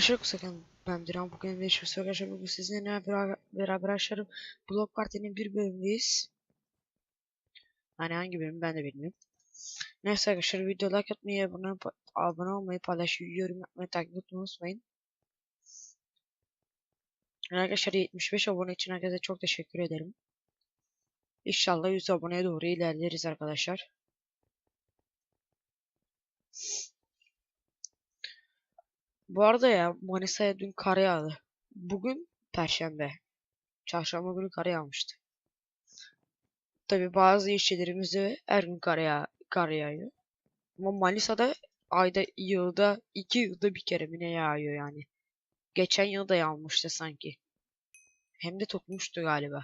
Arkadaşlar sakın ben Diren bugün şey arkadaşlar bugün sizinle beraber, beraber Blok Parti'nin bir bölümündeyiz. Hani hangi bölüm ben de bilmiyorum. Neyse arkadaşlar video like atmayı, abone, abone olmayı, paylaşmayı, yorum yapmayı, takip etmeyi unutmayın. Arkadaşlar 75 abone için herkese çok teşekkür ederim. İnşallah 100 aboneye doğru ilerleriz arkadaşlar. Bu arada ya Manisa'ya dün kar yağdı. Bugün Perşembe. Çarşamba günü kar yağmıştı. Tabi bazı ilçelerimizde her gün kar, yağ kar yağıyor. Ama Manisa'da ayda yılda iki yılda bir kere mi ne yağıyor yani. Geçen yıl da yağmıştı sanki. Hem de tutmuştu galiba.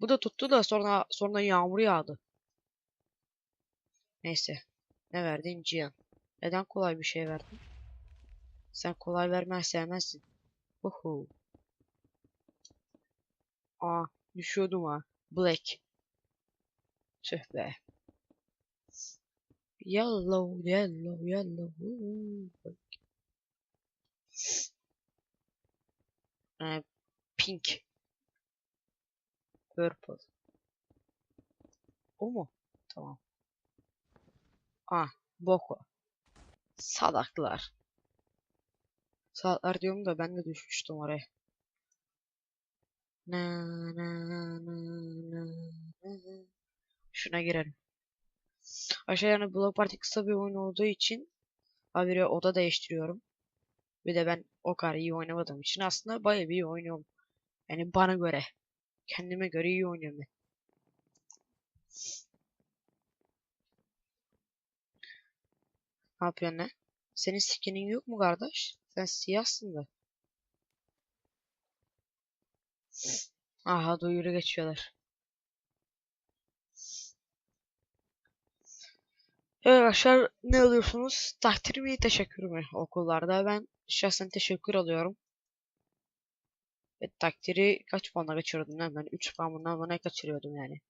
Bu da tuttu da sonra sonra yağmur yağdı. Neyse. Ne verdin Cihan? Neden kolay bir şey verdin? Sen kolay vermez sevmezsin. Uhu. Aa düşüyordum ha. Black. Tüh be. Yellow, yellow, yellow. Ee, pink. Purple. O mu? Tamam. Ah, Boko. Salaklar. Saatler diyorum da ben de düşmüştüm oraya. Na na na na na. Şuna girelim. Aşağı yani Block Party kısa bir oyun olduğu için habire oda değiştiriyorum. Bir de ben o kadar iyi oynamadığım için aslında bayağı bir iyi oynuyorum. Yani bana göre. Kendime göre iyi oynuyorum ben. Ne yapıyorsun ne? Senin skinin yok mu kardeş? Sen siyahsın da. Aha duyuru geçiyorlar. Evet arkadaşlar ne alıyorsunuz? Takdir mi teşekkür mü okullarda? Ben şahsen teşekkür alıyorum. Ve takdiri kaç puanla kaçırıyordum lan ben? 3 puan bundan bana kaçırıyordum yani.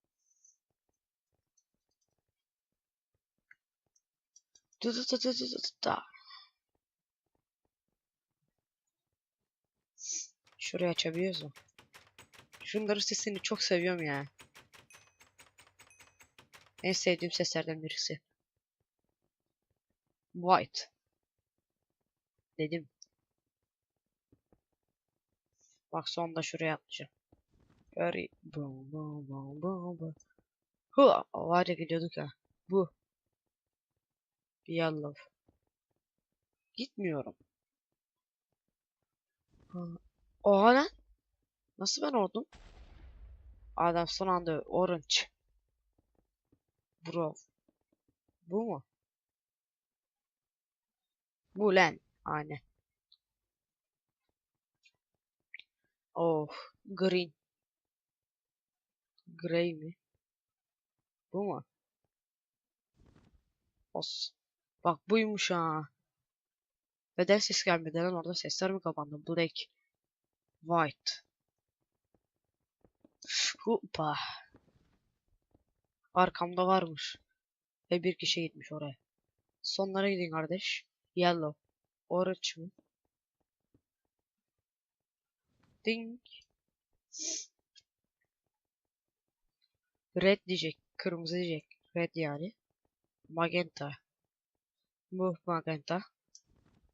Dı dı dı dı dı dı da. Şurayı açabiliyoruz mu? Şunların sesini çok seviyorum ya. En sevdiğim seslerden birisi. White. Dedim. Bak sonunda şuraya atlayacağım. Hurry. Bum bum bum bum. Var ya gidiyorduk ha. Bu. Yellow. Gitmiyorum. Ha. Oha lan. Nasıl ben oldum? Adam son anda orange. Bro. Bu mu? Bu lan. Aynen. Oh. Green. Grey mi? Bu mu? Os. Bak buymuş ha. Neden ses gelmedi lan orada sesler mi kapandı? Black. White. Hoppa. Arkamda varmış. Ve bir kişi gitmiş oraya. Sonlara gidin kardeş. Yellow. Orange mı? Ding. Red diyecek. Kırmızı diyecek. Red yani. Magenta. Bu magenta.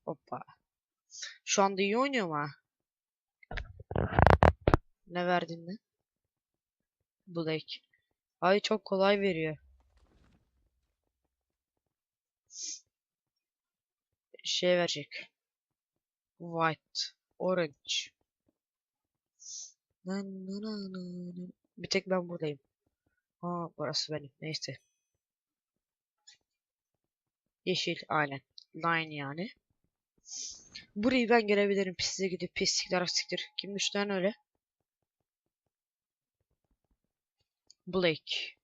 Hoppa. Şu anda iyi oynuyorum ha. Ne verdin lan? Black. Ay çok kolay veriyor. Şey verecek. White. Orange. Bir tek ben buradayım. Aa burası benim. Neyse. Yeşil aynen. Line yani. Burayı ben gelebilirim. Pisize gidip pislikler siktir. Kim düştü lan öyle? Blake.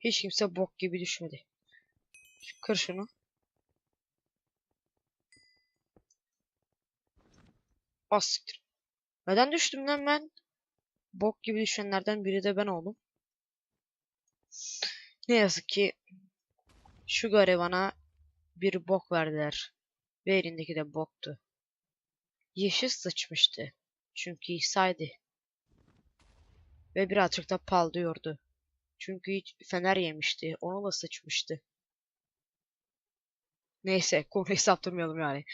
Hiç kimse bok gibi düşmedi. Kır şunu. Az siktir. Neden düştüm lan ben? Bok gibi düşenlerden biri de ben oldum. Ne yazık ki şu garibana bir bok verdiler. Ve elindeki de boktu. Yeşil sıçmıştı. Çünkü İsa'ydı. Ve birazcık da pallıyordu. Çünkü hiç fener yemişti. Onu da sıçmıştı. Neyse konuyu saptırmayalım yani.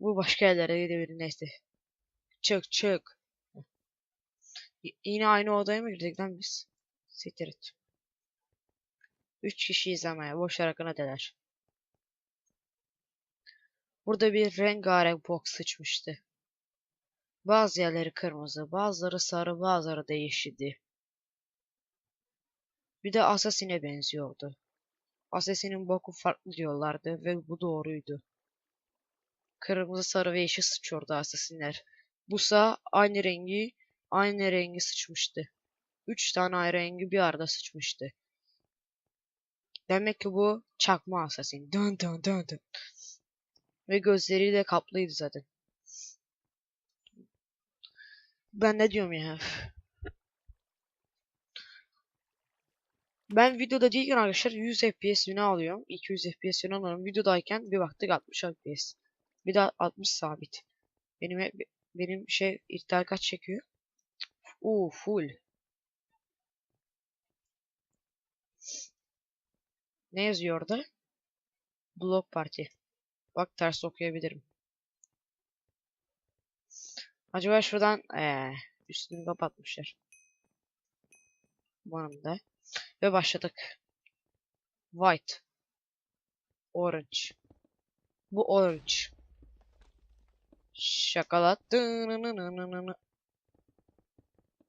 Bu başka yerlere gidebilir neyse. Çık çık. Y- yine aynı odaya mı girdik lan biz? Siktir et. Üç kişiyiz ama ya. Boş yarakına deler. Burada bir rengarenk bok sıçmıştı. Bazı yerleri kırmızı, bazıları sarı, bazıları da yeşildi. Bir de Assassin'e benziyordu. Assassin'in boku farklı diyorlardı ve bu doğruydu. Kırmızı, sarı ve yeşil sıçıyordu Assassin'ler. Busa aynı rengi, aynı rengi sıçmıştı. Üç tane ayrı rengi bir arada sıçmıştı. Demek ki bu çakma Assassin. Dön dön dön dön. Ve gözleriyle kaplıydı zaten. Ben ne diyorum ya? Ben videoda değilken arkadaşlar 100 FPS ne alıyorum? 200 FPS falan alıyorum. Videodayken bir baktık 60 FPS. Bir de 60 sabit. Benim benim şey iptal kaç çekiyor? Oo full. Ne yazıyor orada? Block Party. Bak ters okuyabilirim. Acaba şuradan ee, üstünü kapatmışlar. Bu anlamda. Ve başladık. White. Orange. Bu orange. Şakalat.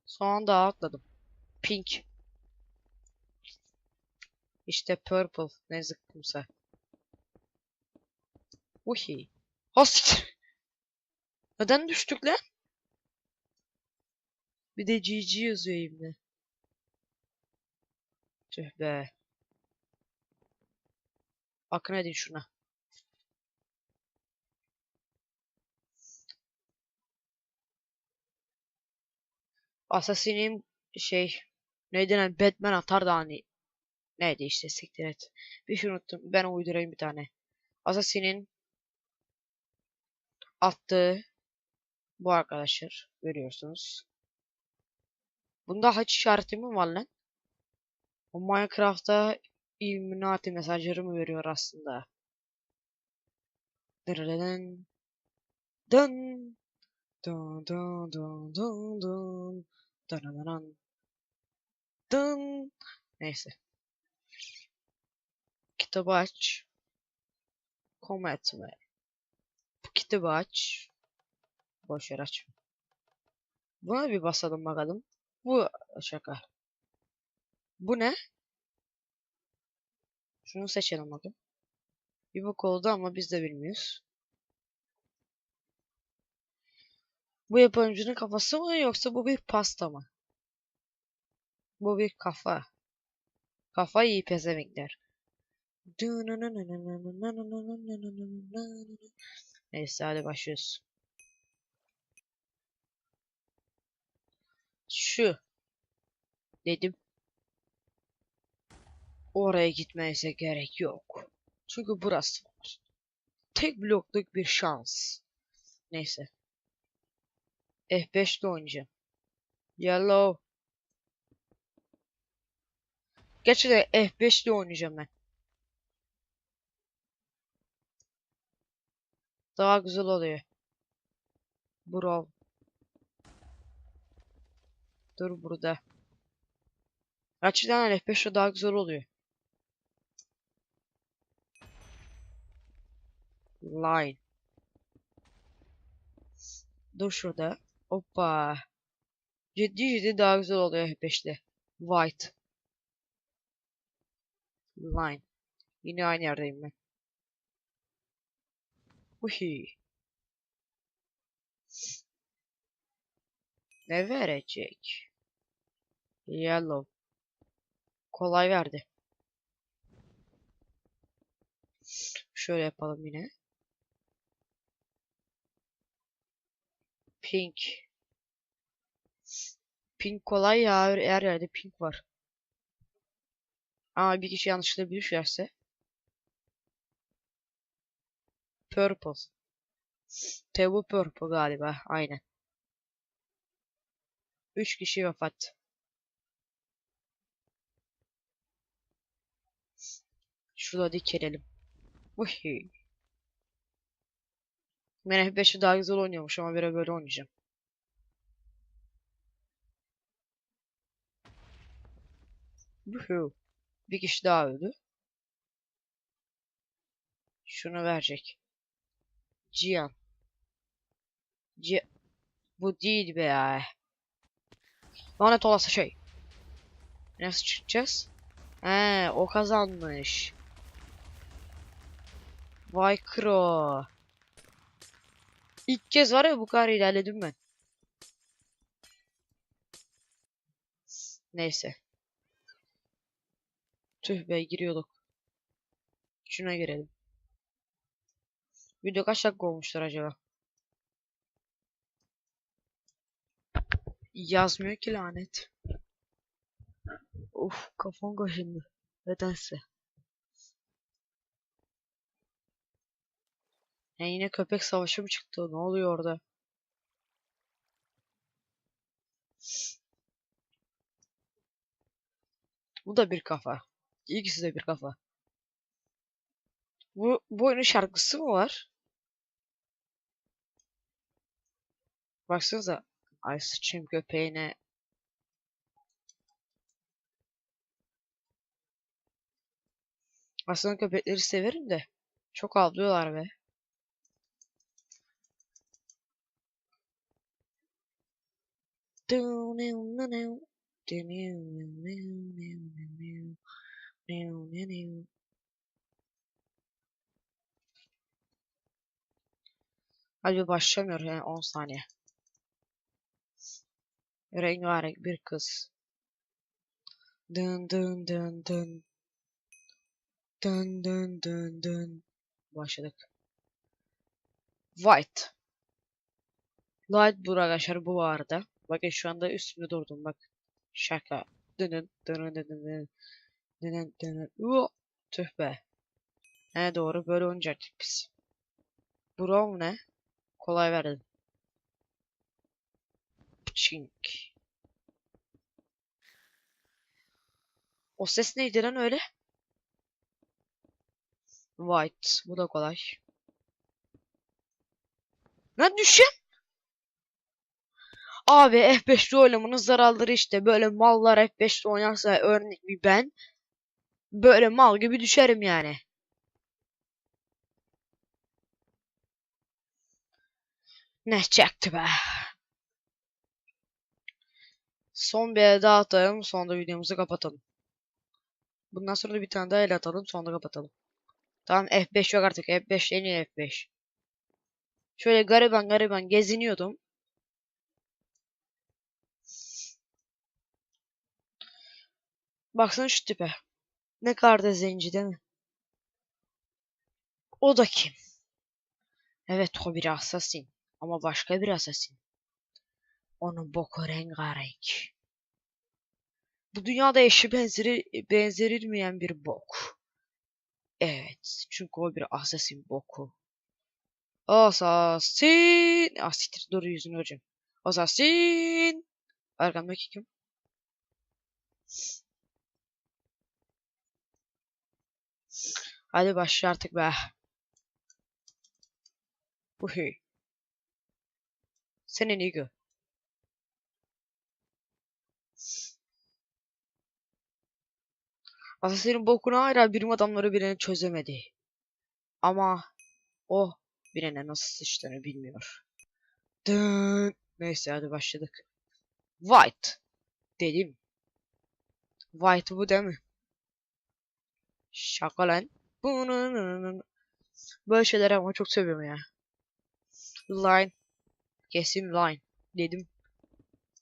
Son anda atladım. Pink. İşte purple. Ne zıkkımsa. Uhi. Host. Neden düştük lan? Bir de GG yazıyor elimde. Tüh be. Akın edin şuna. Assassin'in şey neydi lan Batman atar da hani neydi işte siktir et. Bir şey unuttum. Ben uydurayım bir tane. Assassin'in attığı bu arkadaşlar görüyorsunuz. Bunda haç işareti mi var lan? O Minecraft'ta Illuminati mesajları mı veriyor aslında? Dırırırın. Dın. Dun dun dun dun dun. Dırırırın. Dın. Neyse. Kitabı aç. Koma etme. Kitabı aç. Boş yer açma. Buna bir basalım bakalım. Bu şaka. Bu ne? Şunu seçelim bakayım. Bir bok oldu ama biz de bilmiyoruz. Bu yapımcının kafası mı yoksa bu bir pasta mı? Bu bir kafa. Kafa iyi pezemekler. Neyse hadi başlıyoruz. Şu. Dedim. Oraya gitmenize gerek yok. Çünkü burası var. Tek blokluk bir şans. Neyse. F5'te oynayacağım. Yellow. Gerçekten F5'te oynayacağım ben. Daha güzel oluyor. Bro. Dur burada. Gerçekten F5'te daha güzel oluyor. Line. Dur şurada. Hoppa. Ciddi ciddi daha güzel oluyor F5'te. White. Line. Yine aynı yerdeyim ben. Uhi. Ne verecek? Yellow. Kolay verdi. Şöyle yapalım yine. Pink. Pink kolay ya. Her yerde pink var. Ama bir kişi yanlışlıkla bir düşerse. Purple. Tebu Purple galiba. Aynen. 3 kişi vefat. Şurada dikelim. Vuhi. Ben F5'i daha güzel oynuyormuş ama böyle böyle oynayacağım. Vuhu. Bir kişi daha öldü. Şunu verecek. Cihan. C Bu değil be ya. Lanet olası şey. Nasıl çıkacağız? He, o kazanmış. Vay kro. İlk kez var ya bu kadar ilerledim ben. Neyse. Tüh be giriyorduk. Şuna girelim. Video kaç dakika olmuştur acaba? Yazmıyor ki lanet. Of kafam kaşındı. Nedense. Ya yine köpek savaşı mı çıktı? Ne oluyor orada? Bu da bir kafa. İkisi de bir kafa. Bu, bu oyunun şarkısı mı var? Baksanıza. Ay sıçayım köpeğine. Aslında köpekleri severim de. Çok avlıyorlar be. Hadi başlamıyor yani 10 saniye. Rengarenk bir kız. Dın dın dın dın. Dın dın dın dın. Başladık. White. Light bu arkadaşlar bu vardı. Bakın şu anda üstünde durdum bak. Şaka. Dının dının dının dının. Dının dının. Uuu. Tüh be. He doğru böyle oynayacaktık biz. Brown ne? Kolay verdim. Çink. O ses neydi lan öyle? White. Bu da kolay. Lan düşün. Abi F5'te oynamanın zararları işte. Böyle mallar F5'te oynarsa örnek bir ben. Böyle mal gibi düşerim yani. Ne çekti be. Son bir el daha atalım. Sonra videomuzu kapatalım. Bundan sonra da bir tane daha el atalım. Sonra kapatalım. Tamam F5 yok artık. F5 en iyi F5. Şöyle gariban gariban geziniyordum. Baksana şu tipe. Ne kadar da zenci değil mi? O da kim? Evet o bir asasin. Ama başka bir asasin. Onun boku rengarenk. Bu dünyada eşi benzeri benzerilmeyen bir bok. Evet. Çünkü o bir asasin boku. Asasin. Ah siktir. Dur yüzünü hocam. Asasin. Arkamdaki kim? Hadi başla artık be. Uhi. Senin ego. Assassin'in bokunu hala bilim adamları birine çözemedi. Ama o birine nasıl sıçtığını bilmiyor. Dın. Neyse hadi başladık. White. Dedim. White bu değil mi? Şaka lan. Böyle şeyler ama çok seviyorum ya. Line. Kesin line. Dedim.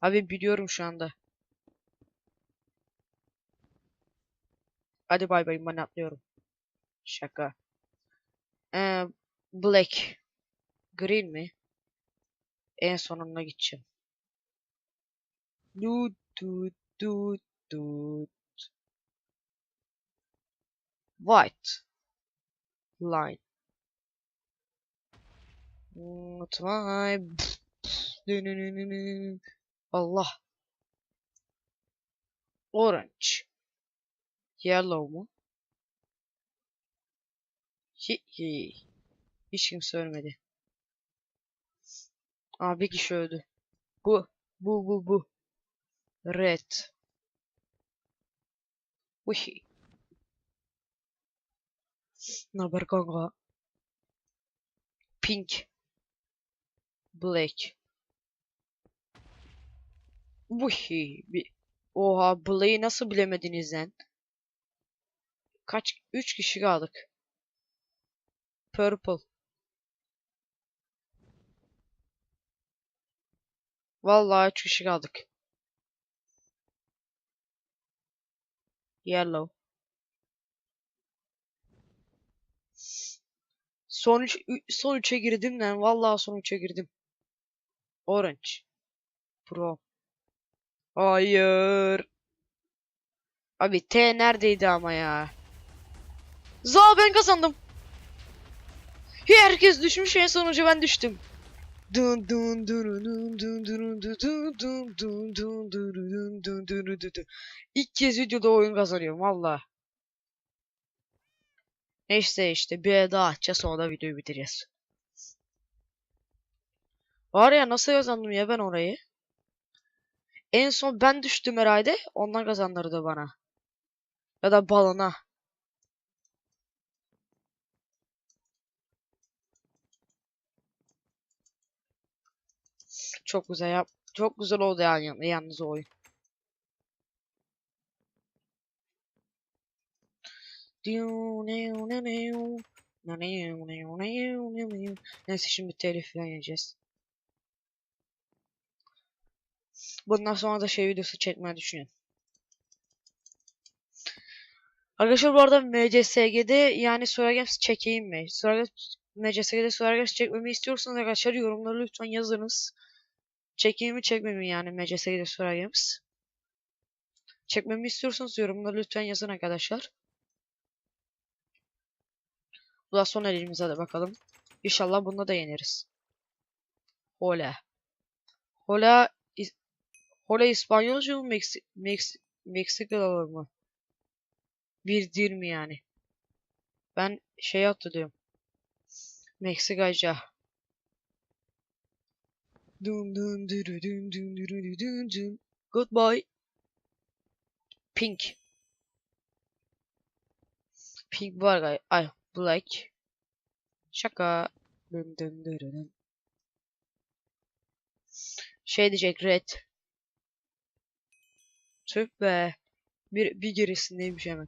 Abi biliyorum şu anda. Hadi bay bay ben atlıyorum. Şaka. Ee, black. Green mi? En sonuna gideceğim. Du du du du. White. Line. Unutmay. Allah. Orange. Yellow mu? Hi hi. Hiç kimse ölmedi. Aa bir kişi öldü. Bu. Bu bu bu. Red. Uhi. Ne haber kanka? Pink. Black. Uhi. Oha Black'i nasıl bilemediniz lan? Kaç? 3 kişi kaldık. Purple. Vallahi 3 kişi kaldık. Yellow. Son üç, ü- son 3'e girdim lan. Vallahi son 3'e girdim. Orange. Pro. Hayır. Abi T neredeydi ama ya? Za ben kazandım. Herkes düşmüş en sonucu ben düştüm. İlk kez videoda oyun kazanıyorum valla. Neyse işte bir daha açacağız sonra da videoyu bitireceğiz. Var ya nasıl kazandım ya ben orayı? En son ben düştüm herhalde. Ondan kazandırdı bana. Ya da balona. Çok güzel yap. Çok güzel oldu yani yalnız o oyun. Neyse şimdi telif falan yiyeceğiz. Bundan sonra da şey videosu çekmeyi düşünüyorum. Arkadaşlar bu arada MCSG'de yani Sora Games çekeyim mi? Sora Games, MCSG'de Sora Games çekmemi istiyorsanız arkadaşlar yorumları lütfen yazınız. Çekeyim mi çekmeyeyim mi yani MCSG'de Sora Games? Çekmemi istiyorsanız yorumları lütfen yazın arkadaşlar. Bu da son elimize de bakalım. İnşallah bunda da yeneriz. Hola. Hola Hola İspanyolca mı Meksi Meksi Meksikalı mı? Bir dil mi yani? Ben şey hatırlıyorum. Meksikaca. Dun dun duru dun dun duru dun dun. Goodbye. Pink. Pink var galiba. Ay black. Şaka. Dun dun duru dun. Şey diyecek red. Tüh be. Bir, bir gerisindeymiş hemen.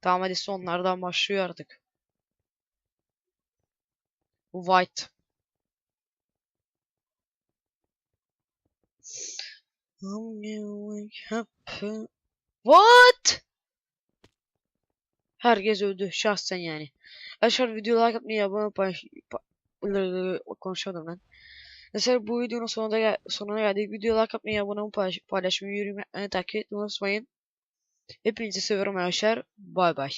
Tamam hadi sonlardan başlıyor artık. White. What? Herkes öldü şahsen yani. Arkadaşlar videoyu like atmayı, abone olmayı konuşamadım ben. Mesela bu videonun sonunda gel sonuna geldik. Videoyu like atmayı, abone olmayı paylaş paylaşmayı, yorum yapmayı, takip etmeyi unutmayın. Hepinizi seviyorum arkadaşlar. Bay bay.